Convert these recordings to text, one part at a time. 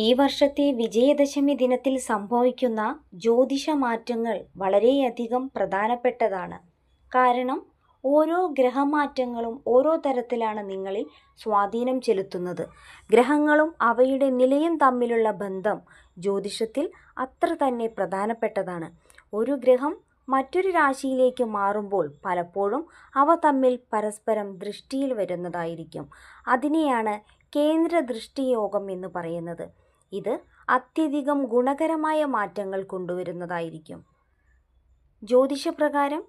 ഈ വർഷത്തെ വിജയദശമി ദിനത്തിൽ സംഭവിക്കുന്ന ജ്യോതിഷ മാറ്റങ്ങൾ വളരെയധികം പ്രധാനപ്പെട്ടതാണ്. കാരണം ഓരോ ഗ്രഹമാറ്റങ്ങളും ഓരോ തരത്തിലാണ് നിങ്ങളിൽ സ്വാധീനം ചെലുത്തുന്നത്. ഗ്രഹങ്ങളും അവയുടെ നിലയും തമ്മിലുള്ള ബന്ധം ജ്യോതിഷത്തിൽ അത്ര തന്നെ പ്രധാനപ്പെട്ടതാണ്. ഒരു ഗ്രഹം മറ്റൊരു രാശിയിലേക്ക് മാറുമ്പോൾ പലപ്പോഴും അവ തമ്മിൽ പരസ്പരം ദൃഷ്ടിയിൽ വരുന്നതായിരിക്കും. അതിനെയാണ് കേന്ദ്ര ദൃഷ്ടിയോഗം എന്ന് പറയുന്നത്. ഇത് അത്യധികം ഗുണകരമായ മാറ്റങ്ങൾ കൊണ്ടുവരുന്നതായിരിക്കും. ജ്യോതിഷപ്രകാരം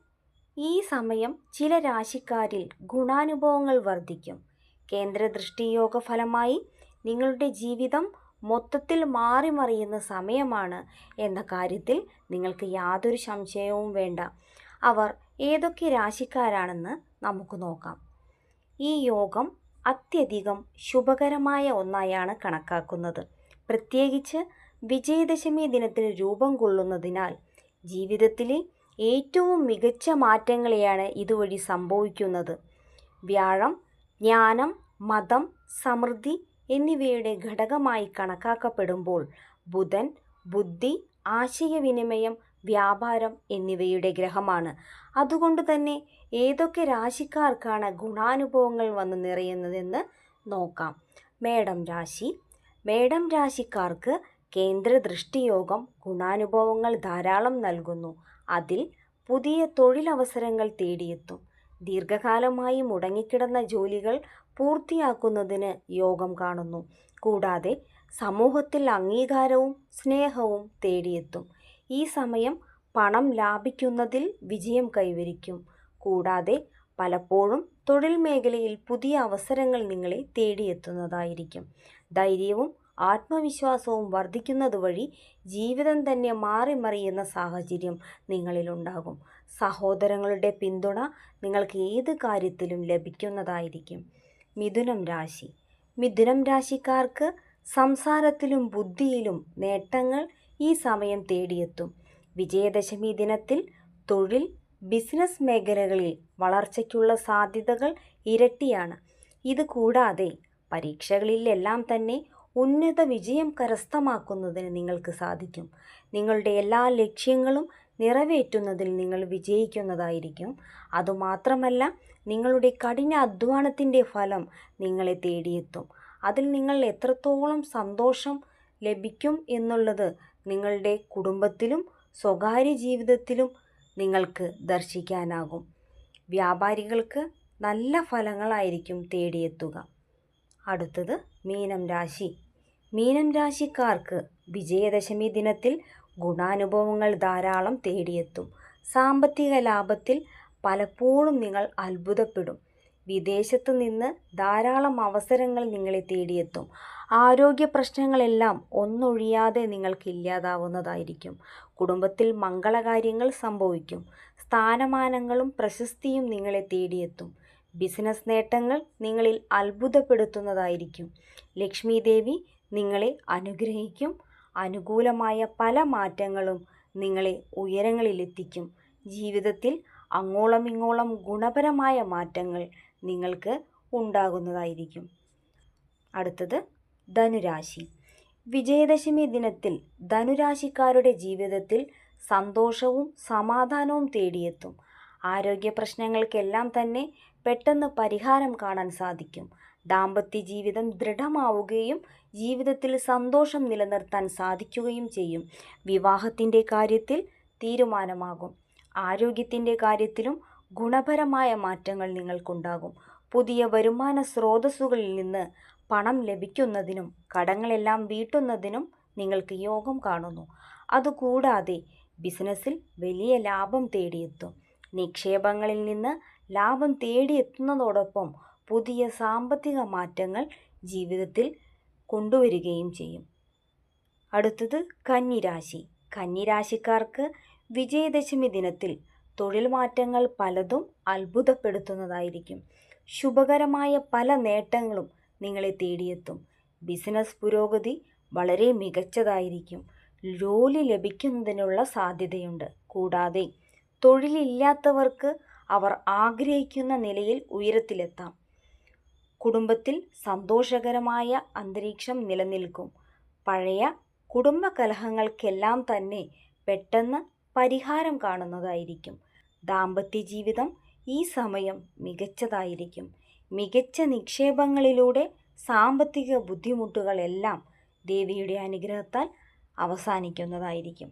ഈ സമയം ചില രാശിക്കാരിൽ ഗുണാനുഭവങ്ങൾ വർദ്ധിക്കും. കേന്ദ്ര ദൃഷ്ടിയോഗ ഫലമായി നിങ്ങളുടെ ജീവിതം മൊത്തത്തിൽ മാറിമറിയുന്ന സമയമാണ് എന്ന കാര്യത്തിൽ നിങ്ങൾക്ക് യാതൊരു സംശയവും വേണ്ട. അവർ ഏതൊക്കെ രാശിക്കാരാണെന്ന് നമുക്ക് നോക്കാം. ഈ യോഗം അത്യധികം ശുഭകരമായ ഒന്നായാണ് കണക്കാക്കുന്നത്. പ്രത്യേകിച്ച് വിജയദശമി ദിനത്തിന് രൂപം കൊള്ളുന്നതിനാൽ ജീവിതത്തിലെ ഏറ്റവും മികച്ച മാറ്റങ്ങളെയാണ് ഇതുവഴി സംഭവിക്കുന്നത്. വ്യാഴം ജ്ഞാനം മതം സമൃദ്ധി എന്നിവയുടെ ഘടകമായി കണക്കാക്കപ്പെടുമ്പോൾ ബുധൻ ബുദ്ധി ആശയവിനിമയം വ്യാപാരം എന്നിവയുടെ ഗ്രഹമാണ്. അതുകൊണ്ട് തന്നെ ഏതൊക്കെ രാശിക്കാർക്കാണ് ഗുണാനുഭവങ്ങൾ വന്ന് നിറയുന്നതെന്ന് നോക്കാം. മേടം രാശി മേടം രാശിക്കാർക്ക് കേന്ദ്ര ദൃഷ്ടിയോഗം ഗുണാനുഭവങ്ങൾ ധാരാളം നൽകുന്നു. അതിൽ പുതിയ തൊഴിലവസരങ്ങൾ തേടിയെത്തും. ദീർഘകാലമായി മുടങ്ങിക്കിടന്ന ജോലികൾ പൂർത്തിയാക്കുന്നതിന് യോഗം കാണുന്നു. കൂടാതെ സമൂഹത്തിൽ അംഗീകാരവും സ്നേഹവും തേടിയെത്തും. ഈ സമയം പണം ലാഭിക്കുന്നതിൽ വിജയം കൈവരിക്കും. കൂടാതെ പലപ്പോഴും തൊഴിൽ മേഖലയിൽ പുതിയ അവസരങ്ങൾ നിങ്ങളെ തേടിയെത്തുന്നതായിരിക്കും. ധൈര്യവും ആത്മവിശ്വാസവും വർദ്ധിക്കുന്നത് വഴി ജീവിതം തന്നെ മാറിമറിയുന്ന സാഹചര്യം നിങ്ങളിലുണ്ടാകും. സഹോദരങ്ങളുടെ പിന്തുണ നിങ്ങൾക്ക് ഏത് കാര്യത്തിലും ലഭിക്കുന്നതായിരിക്കും. മിഥുനം രാശി. മിഥുനം രാശിക്കാർക്ക് സംസാരത്തിലും ബുദ്ധിയിലും നേട്ടങ്ങൾ ഈ സമയം തേടിയെത്തും. വിജയദശമി ദിനത്തിൽ തൊഴിൽ ബിസിനസ് മേഖലകളിൽ വളർച്ചയ്ക്കുള്ള സാധ്യതകൾ ഇരട്ടിയാണ്. ഇത് കൂടാതെ പരീക്ഷകളിലെല്ലാം തന്നെ ഉന്നത വിജയം കരസ്ഥമാക്കുന്നതിന് നിങ്ങൾക്ക് സാധിക്കും. നിങ്ങളുടെ എല്ലാ ലക്ഷ്യങ്ങളും നിറവേറ്റുന്നതിൽ നിങ്ങൾ വിജയിക്കുന്നതായിരിക്കും. അതുമാത്രമല്ല നിങ്ങളുടെ കഠിന അധ്വാനത്തിന്റെ ഫലം നിങ്ങളെ തേടിയെത്തും. അതിൽ നിങ്ങൾ എത്രത്തോളം സന്തോഷം ലഭിക്കും എന്നുള്ളത് നിങ്ങളുടെ കുടുംബത്തിലും സ്വകാര്യ ജീവിതത്തിലും നിങ്ങൾക്ക് ദർശിക്കാനാകും. വ്യാപാരികൾക്ക് നല്ല ഫലങ്ങളായിരിക്കും തേടിയെത്തുക. അടുത്തത് മീനം രാശി. മീനം രാശിക്കാർക്ക് വിജയദശമി ദിനത്തിൽ ഗുണാനുഭവങ്ങൾ ധാരാളം തേടിയെത്തും. സാമ്പത്തിക ലാഭത്തിൽ പലപ്പോഴും നിങ്ങൾ അത്ഭുതപ്പെടും. വിദേശത്തു നിന്ന് ധാരാളം അവസരങ്ങൾ നിങ്ങളെ തേടിയെത്തും. ആരോഗ്യ പ്രശ്നങ്ങളെല്ലാം ഒന്നൊഴിയാതെ നിങ്ങൾക്ക് ഇല്ലാതാവുന്നതായിരിക്കും. കുടുംബത്തിൽ മംഗളകാര്യങ്ങൾ സംഭവിക്കും. സ്ഥാനമാനങ്ങളും പ്രശസ്തിയും നിങ്ങളെ തേടിയെത്തും. ബിസിനസ് നേട്ടങ്ങൾ നിങ്ങളിൽ അത്ഭുതപ്പെടുത്തുന്നതായിരിക്കും. ലക്ഷ്മി ദേവി നിങ്ങളെ അനുഗ്രഹിക്കും. അനുകൂലമായ പല മാറ്റങ്ങളും നിങ്ങളെ ഉയരങ്ങളിലെത്തിക്കും. ജീവിതത്തിൽ അങ്ങോളം ഇങ്ങോളം ഗുണപരമായ മാറ്റങ്ങൾ നിങ്ങൾക്ക് ഉണ്ടാകുന്നതായിരിക്കും. അടുത്തത് ധനുരാശി. വിജയദശമി ദിനത്തിൽ ധനുരാശിക്കാരുടെ ജീവിതത്തിൽ സന്തോഷവും സമാധാനവും തേടിയെത്തും. ആരോഗ്യ പ്രശ്നങ്ങൾക്കെല്ലാം തന്നെ പെട്ടെന്ന് പരിഹാരം കാണാൻ സാധിക്കും. ദാമ്പത്യ ജീവിതം ദൃഢമാവുകയും ജീവിതത്തിൽ സന്തോഷം നിലനിർത്താൻ സാധിക്കുകയും ചെയ്യും. വിവാഹത്തിന്റെ കാര്യത്തിൽ തീരുമാനമാകും. ആരോഗ്യത്തിന്റെ കാര്യത്തിലും ഗുണപരമായ മാറ്റങ്ങൾ നിങ്ങൾക്കുണ്ടാകും. പുതിയ വരുമാന സ്രോതസ്സുകളിൽ നിന്ന് പണം ലഭിക്കുന്നതിനും കടങ്ങളെല്ലാം വീട്ടുന്നതിനും നിങ്ങൾക്ക് യോഗം കാണുന്നു. അതുകൂടാതെ ബിസിനസ്സിൽ വലിയ ലാഭം തേടിയെത്തും. നിക്ഷേപങ്ങളിൽ നിന്ന് ലാഭം തേടിയെത്തുന്നതോടൊപ്പം പുതിയ സാമ്പത്തിക മാറ്റങ്ങൾ ജീവിതത്തിൽ കൊണ്ടുവരികയും ചെയ്യും. അടുത്തത് കന്നിരാശി. കന്നിരാശിക്കാർക്ക് വിജയദശമി ദിനത്തിൽ തൊഴിൽ മാറ്റങ്ങൾ പലതും അത്ഭുതപ്പെടുത്തുന്നതായിരിക്കും. ശുഭകരമായ പല നേട്ടങ്ങളും നിങ്ങളെ തേടിയെത്തും. ബിസിനസ് പുരോഗതി വളരെ മികച്ചതായിരിക്കും. ജോലി ലഭിക്കുന്നതിനുള്ള സാധ്യതയുണ്ട്. കൂടാതെ തൊഴിലില്ലാത്തവർക്ക് അവർ ആഗ്രഹിക്കുന്ന നിലയിൽ ഉയരത്തിലെത്താം. കുടുംബത്തിൽ സന്തോഷകരമായ അന്തരീക്ഷം നിലനിൽക്കും. പഴയ കുടുംബ കലഹങ്ങൾക്കെല്ലാം തന്നെ പെട്ടെന്ന് പരിഹാരം കാണുന്നതായിരിക്കും. ദാമ്പത്യ ജീവിതം ഈ സമയം മികച്ചതായിരിക്കും. മികച്ച നിക്ഷേപങ്ങളിലൂടെ സാമ്പത്തിക ബുദ്ധിമുട്ടുകളെല്ലാം ദേവിയുടെ അനുഗ്രഹത്താൽ അവസാനിക്കുന്നതായിരിക്കും.